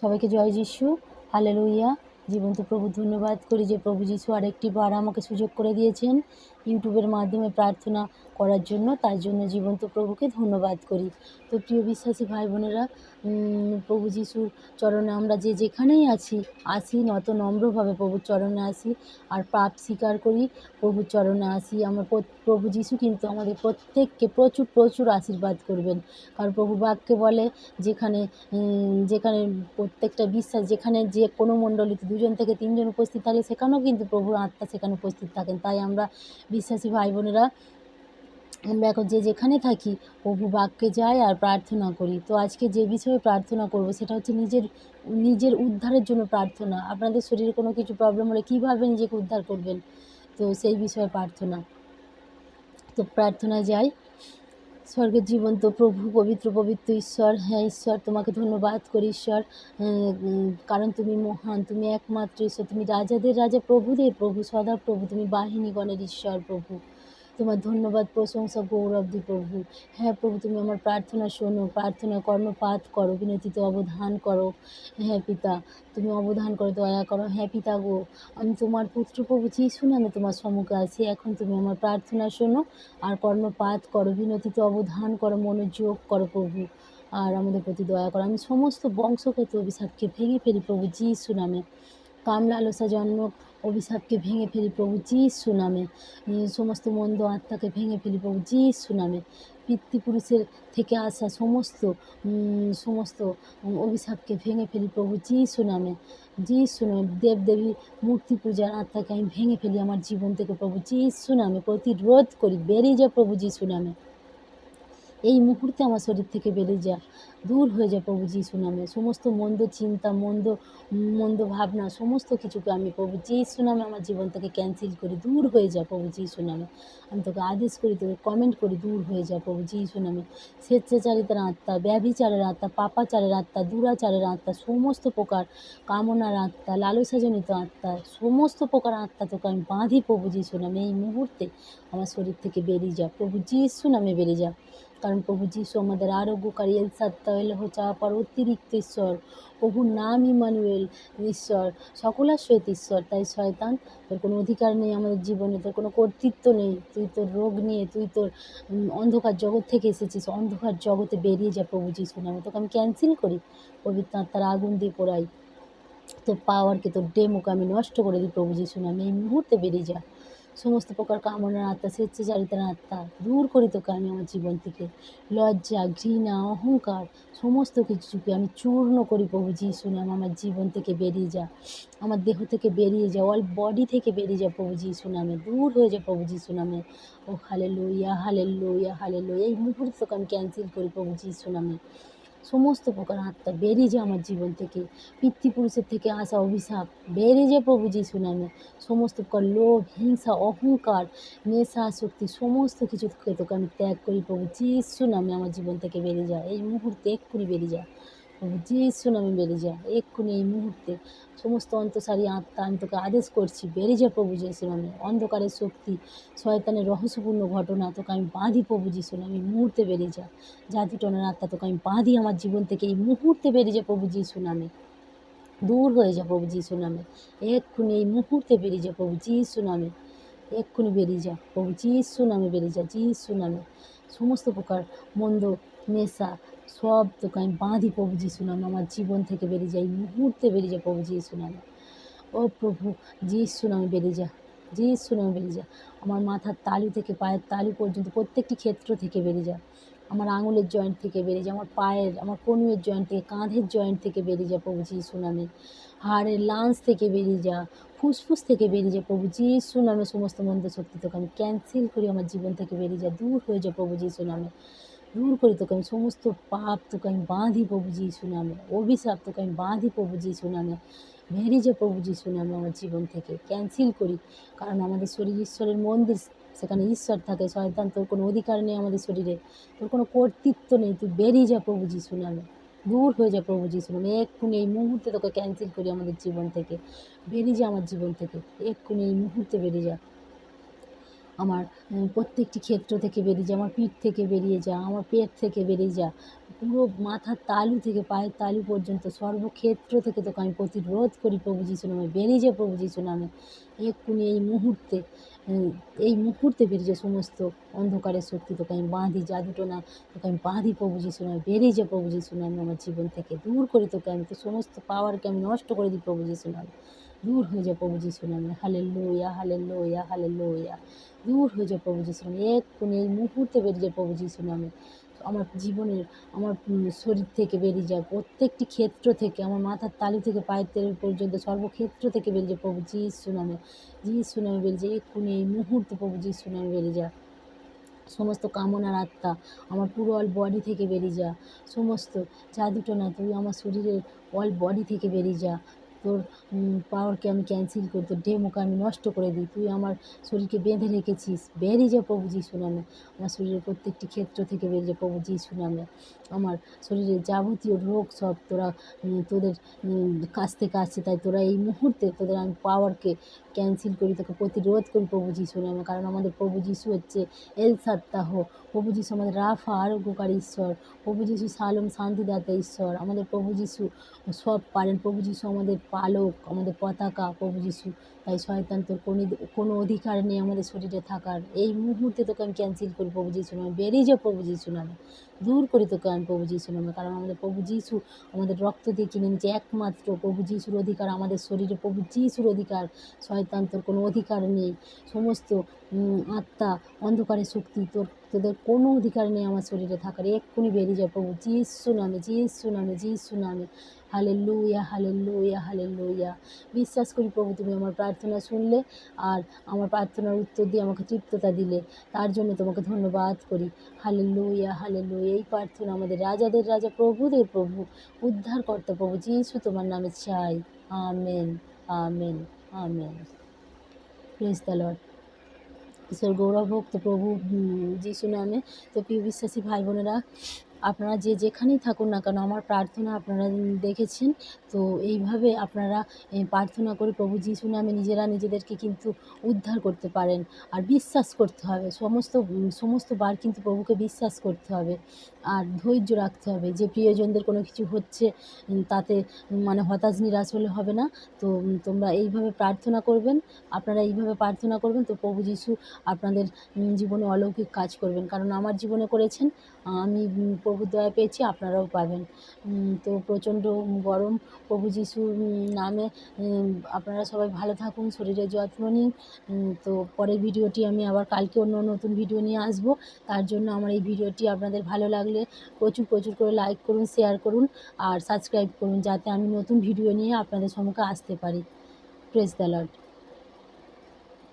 সবাইকে জয় যিশু। হালেলুইয়া জীবন্ত প্রভু, ধন্যবাদ করি যে প্রভু যিশু আরেকটি বার আমাকে সুযোগ করে দিয়েছেন। ইউটিউবের মাধ্যমে প্রার্থনা করার জন্য, তার জন্য জীবন্ত প্রভুকে ধন্যবাদ করি। তো প্রিয় বিশ্বাসী ভাই বোনেরা প্রভু যিশুর চরণে আমরা যে যেখানেই আছি, আসি, নত নম্রভাবে প্রভুর চরণে আসি আর পাপ স্বীকার করি, প্রভুর চরণে আসি। আমার প্রভু যিশু কিন্তু আমাদের প্রত্যেককে প্রচুর প্রচুর আশীর্বাদ করবেন। কারণ প্রভু বাক্যে বলে যেখানে যেখানে প্রত্যেকটা বিশ্বাস, যেখানে যে কোনো মণ্ডলীতে দুজন থেকে তিনজন উপস্থিত থাকে, সেখানেও কিন্তু প্রভুর আত্মা সেখানে উপস্থিত থাকেন। তাই আমরা বিশ্বাসী ভাই বোনেরা আমরা এখন যে যেখানে থাকি, প্রভু বাক্যে যাই আর প্রার্থনা করি। তো আজকে যে বিষয়ে প্রার্থনা করব, সেটা হচ্ছে নিজের নিজের উদ্ধারের জন্য প্রার্থনা। আপনাদের শরীরে কোনো কিছু প্রবলেম হলে কীভাবে নিজেকে উদ্ধার করবেন? তো সেই বিষয়ে প্রার্থনা। তো প্রার্থনা যাই। স্বর্গের জীবন্ত প্রভু পবিত্র পবিত্র ঈশ্বর। হ্যাঁ ঈশ্বর তোমাকে ধন্যবাদ করি ঈশ্বর। উম, কারণ তুমি মহান তুমি একমাত্র ঈশ্বর। তুমি রাজাদের রাজা প্রভুদের প্রভু সদা প্রভু। তুমি বাহিনীগণের ঈশ্বর প্রভু। তোমার ধন্যবাদ, প্রশংসা, গৌরব দি প্রভু। হ্যাঁ প্রভু, তুমি আমার প্রার্থনা শোনো, প্রার্থনা কর্ণপাত করো, বিনতিতে অবধান করো। হ্যাঁ পিতা, তুমি অবধান করো, দয়া করো। হ্যাঁ পিতা গো, আমি তোমার পুত্র প্রভু যিশু নামে তোমার সম্মুখে আছি। এখন তুমি আমার প্রার্থনা শোনো আর কর্ণপাত করো, বিনতিতে অবধান করো, মনোযোগ করো প্রভু। আর আমাদের প্রতি দয়া করো। আমি সমস্ত বংশগত অভিশাপকে ভেঙে ফেলি প্রভু যিশু নামে। কামলা লালসা জন্ম অভিশাপকে ভেঙে ফেলি প্রভু যিশু নামে। সমস্ত মন্দ আত্মাকে ভেঙে ফেলি প্রভু যিশু নামে। পিতৃপুরুষের থেকে আসা সমস্ত সমস্ত অভিশাপকে ভেঙে ফেলি প্রভু যিশু নামে। যিশু নামে দেবদেবী মূর্তি পূজার আত্মাকে আমি ভেঙে ফেলি আমার জীবন থেকে প্রভু যিশু নামে। প্রতিরোধ করি, বেরিয়ে যা প্রভু যিশু নামে। এই মুহূর্তে আমার শরীর থেকে বেরিয়ে যা, দূর হয়ে যা প্রভু যিশু নামে সমস্ত মন্দ চিন্তা, মন্দ মন্দ ভাবনা, সমস্ত কিছুকে আমি প্রভু যিশু নামে আমার জীবন থেকে ক্যান্সেল করি দূর হয়ে যা প্রভু যিশু নামে আমি তোকে আদেশ করি, তোকে কমেন্ট করি, দূর হয়ে যা প্রভু যিশু নামে স্বেচ্ছাচারিতার আত্মা, ব্যভিচারের আত্মা, পাপাচারের আত্মা, দুরাচারের আত্মা, সমস্ত প্রকার কামনার আত্মা, লালসাজনিত আত্মা, সমস্ত প্রকার আত্মা তোকে আমি বাঁধি প্রভু যিশু নামে এই মুহূর্তে আমার শরীর থেকে বেরিয়ে যা প্রভু যিশু নামে বেরিয়ে যা। কারণ প্রভু যিশু আমাদের আরোগ্যকারী এল সত্তা এলহ চাওয়া পর অতিরিক্ত ঈশ্বর, প্রভুর নাম ইমানুয়েল ঈশ্বর সকলের সহিত ঈশ্বর। তাই শয়তান, তোর কোনো অধিকার নেই আমাদের জীবনে, তোর কোনো কর্তৃত্ব নেই, তুই তোর রোগ নিয়ে, তুই তোর অন্ধকার জগৎ থেকে এসেছিস, অন্ধকার জগতে বেরিয়ে যা প্রভু যিশু নামে। তোকে আমি ক্যান্সেল করি, পবিত্র আত্মার আগুন দিয়ে পোড়াই। তোর পাওয়ারকে তোর ডেমোকে আমি নষ্ট করে দিই প্রভু যিশু নামে। এই মুহূর্তে বেরিয়ে যা। সমস্ত প্রকার কামনার আত্মা, স্বেচ্ছাচারিতার আত্মা দূর করি তোকে আমি আমার জীবন থেকে। লজ্জা, ঘৃণা, অহংকার, সমস্ত কিছুকে আমি চূর্ণ করি প্রভু যিশু নাম। আমার জীবন থেকে বেরিয়ে যা। আমার দেহ থেকে বেরিয়ে যা। অল বডি থেকে বেরিয়ে যা প্রভু যিশু নামে। দূর হয়ে যা প্রভু যিশু নামে। ও হালে লইয়া হালে লইয়া হালে লইয়া এই মুহূর্তে তোকে আমি ক্যান্সেল করি প্রভু যিশু নামে। সমস্ত প্রকার আত্মা বেরিয়ে যায় আমার জীবন থেকে। পিতৃপুরুষের থেকে আসা অভিশাপ বেরিয়ে যায় প্রভু যিশু নামে। সমস্ত প্রকার লোভ, হিংসা, অহংকার, নেশা, শক্তি সমস্ত কিছু থেকে তোকে আমি ত্যাগ করি প্রভু যিশু নামে আমার জীবন থেকে বেরিয়ে যায়। এই মুহূর্তে এক্ষুনি বেরিয়ে যায় প্রভু যিশু নামে বেরিয়ে যায়। এক্ষুনি এই মুহূর্তে সমস্ত অন্তসারী আত্মা, আমি তোকে আদেশ করছি বেরিয়ে যায় প্রভু যে নামে। অন্ধকারের শক্তি, শয়তানের রহস্যপূর্ণ ঘটনা তোকে আমি বাঁধি প্রভু যিশু নামে। এই মুহূর্তে বেরিয়ে যা। জাদুটনার আত্মা তোকে আমি বাঁধি আমার জীবন থেকে। এই মুহূর্তে বেরিয়ে যা প্রভু যিশু নামে। দূর হয়ে যা প্রভু যিশু নামে। এক্ষুনি এই মুহূর্তে বেরিয়ে যা প্রভু যিশু নামে। এক্ষুনি বেরিয়ে যা প্রভু যিশু নামে বেরিয়ে যা যিশু নামে। সমস্ত প্রকার মন্দ, নেশা সব তোকে আমি বাঁধি প্রভু যিশু নামে। আমার জীবন থেকে বেরিয়ে যায় মুহূর্তে বেরিয়ে যা প্রভু যিশু নামে। ও প্রভু, যিশু নামে বেরিয়ে যা, যিশু নামে বেরিয়ে যা। আমার মাথার তালু থেকে, পায়ের তালু পর্যন্ত, প্রত্যেকটি ক্ষেত্র থেকে বেরিয়ে যা। আমার আঙুলের জয়েন্ট থেকে বেরিয়ে যা, আমার পায়ের, আমার কনুয়ের জয়েন্ট থেকে, কাঁধের জয়েন্ট থেকে বেরিয়ে যা প্রভু যিশু নামে। হাড়ের লাঞ্চ থেকে বেরিয়ে যা, ফুসফুস থেকে বেরিয়ে যা প্রভু যিশু নামে সমস্ত মন্দ শক্তি তোকে আমি ক্যান্সেল করি। আমার জীবন থেকে বেরিয়ে যা, দূর হয়ে যা প্রভু যিশু নামে। দূর করি তোকে আমি সমস্ত পাপ তোকে আমি বাঁধি প্রভু যিশু নামে, অভিশাপ তোকে আমি বাঁধি প্রভু যিশু নামে বেরিয়ে যা প্রভু যিশু আমার জীবন থেকে ক্যান্সেল করি। কারণ আমাদের শরীর ঈশ্বরের মন্দির, সেখানে ঈশ্বর থাকে, শয়তান তোর কোনো অধিকার নেই আমাদের শরীরে, তোর কোনো কর্তৃত্ব নেই, তুই বেরিয়ে যা প্রভু যিশু নামে, দূর হয়ে যা প্রভু যিশু নামে, এক্ষুনি এই মুহূর্তে তোকে ক্যান্সেল করি আমাদের জীবন থেকে, বেরিয়ে যা আমার জীবন থেকে, এক্ষুনি এই মুহূর্তে বেরিয়ে যা। আমার প্রত্যেকটি ক্ষেত্র থেকে বেরিয়ে যা, আমার পিঠ থেকে বেরিয়ে যা, আমার পেট থেকে বেরিয়ে যা, পুরো মাথার তালু থেকে, পায়ের তালু পর্যন্ত, সর্বক্ষেত্র থেকে তোকে আমি প্রতিরোধ করি প্রভু যিশু নামে, বেরিয়ে যা প্রভু যিশু নামে। এক্ষুনি এই মুহূর্তে এই মুহূর্তে বেরিয়ে যা সমস্ত অন্ধকারের শক্তি তোকে আমি বাঁধি জাদুটোনা তোকে আমি বাঁধি প্রভু যিশু নামে, বেরিয়ে যা প্রভু যিশু নামে আমার জীবন থেকে দূর করি তোকে আমি তো সমস্ত পাওয়ারকে আমি নষ্ট করে দিই প্রভু যিশু নামে। দূর হয়ে যা প্রভু যিশু নামে। হালে লোয়া হালে লোয়া হালে লোয়া দূর হয়ে যা প্রভু যিশু নামে। এক্ষুনি এই মুহূর্তে বেরিয়ে যা প্রভু যিশু নামে। আমার জীবনের, আমার শরীর থেকে বেরিয়ে যায় প্রত্যেকটি ক্ষেত্র থেকে, আমার মাথার তালু থেকে, পায়ের তেল পর্যন্ত, সর্বক্ষেত্র থেকে বেরিয়ে যায় প্রভু যিশু নামে। যিশু নামে বেরিয়ে যায় এক্ষুনি এই মুহূর্তে প্রভু যিশু নামে বেরিয়ে যা সমস্ত কামনার আত্মা আমার পুরো অল বডি থেকে বেরিয়ে যা সমস্ত জাদুটো না, তুই আমার শরীরের অল বডি থেকে বেরিয়ে যা তোর পাওয়ারকে আমি ক্যান্সেল করি তোর ডেমোকে আমি নষ্ট করে দিই। তুই আমার শরীরকে বেঁধে রেখেছিস। বেরিয়ে যা প্রভু যিশু নামে। আমার শরীরের প্রত্যেকটি ক্ষেত্র থেকে বেরিয়ে যা প্রভু যিশু নামে। আমার শরীরের যাবতীয় রোগ সব তোরা তোদের কাছ থেকে আসছে। তাই তোরা এই মুহূর্তে তোদের আমি পাওয়ারকে ক্যান্সেল করি, তোকে প্রতিরোধ করি প্রভু যিশু নামে। কারণ আমাদের প্রভু যিশু হচ্ছে এল সত্তাহ প্রভু যিশু আমাদের রাফা, আরোগ্যকারী ঈশ্বর। প্রভু যিশু সালম, শান্তিদাতা ঈশ্বর। আমাদের প্রভু যিশু সব পারেন। প্রভু যিশু আমাদের পালক, আমাদের পতাকা, প্রভু যিশু। তাই শয়তান তোর কোনো কোনো অধিকার নেই আমাদের শরীরে থাকার। এই মুহূর্তে তোকে আমি ক্যান্সেল করি প্রভু যিশু নামে। বেরিয়ে যা প্রভু যিশু নামে। দূর করি তোকে আমি প্রভু যিশু নামে। কারণ আমাদের প্রভু যিশু আমাদের রক্ত দিয়ে কিনে নিচ্ছে একমাত্র প্রভু যিশুর অধিকার, আমাদের শরীরে প্রভু যিশুর অধিকার। শয়তান তোর কোনো অধিকার নেই। সমস্ত আত্মা অন্ধকারের শক্তি তোর তোদের কোনো অধিকার নেই আমার শরীরে থাকার। এক্ষুনি বেরিয়ে যায় প্রভু। যিশু নামে যিশু নামে যিশু নামে। হালে লুইয়া হালে লুইয়া হালে লুইয়া বিশ্বাস করি প্রভু, তুমি আমার প্রার্থনা শুনলে আর আমার প্রার্থনার উত্তর দিয়ে আমাকে তৃপ্ততা দিলে। তার জন্য তোমাকে ধন্যবাদ করি। হালে লুইয়া হালে লুইয়া এই প্রার্থনা আমাদের রাজাদের রাজা, প্রভুদের প্রভু, উদ্ধারকর্তা প্রভু, যিশু তোমার নামে চাই। Amen amen amen. Praise the Lord ঈশ্বর গৌরভক্ত প্রভু উম, যিশু নামে তো প্রিয় বিশ্বাসী ভাই বোনেরা আপনারা যে যেখানেই থাকুন না কেন, আমার প্রার্থনা আপনারা দেখেছেন। তো এইভাবে আপনারা প্রার্থনা করে প্রভু যিশু নামে নিজেরা নিজেদেরকে কিন্তু উদ্ধার করতে পারেন। আর বিশ্বাস করতে হবে, সমস্ত সমস্ত বার কিন্তু প্রভুকে বিশ্বাস করতে হবে। আর ধৈর্য রাখতে হবে, যে প্রিয়জনদের কোনো কিছু হচ্ছে তাতে মানে হতাশ, নিরাশ হলে হবে না। তো তোমরা এইভাবে প্রার্থনা করবেন, আপনারা এইভাবে প্রার্থনা করবেন, তো প্রভু যিশু আপনাদের জীবনে অলৌকিক কাজ করবেন। কারণ আমার জীবনে করেছেন আমি প্রভুর দয়া পেয়েছি, আপনারাও পাবেন। তো প্রচণ্ড গরম, প্রভু যিশুর নামে আপনারা সবাই ভালো থাকুন শরীরের যত্ন নিন। তো পরের ভিডিওটি আমি আবার কালকে অন্য নতুন ভিডিও নিয়ে আসব। তার জন্য আমার এই ভিডিওটি আপনাদের ভালো লাগলে প্রচুর প্রচুর করে লাইক করুন, শেয়ার করুন আর সাবস্ক্রাইব করুন, যাতে আমি নতুন ভিডিও নিয়ে আপনাদের সম্মুখে আসতে পারি। Press the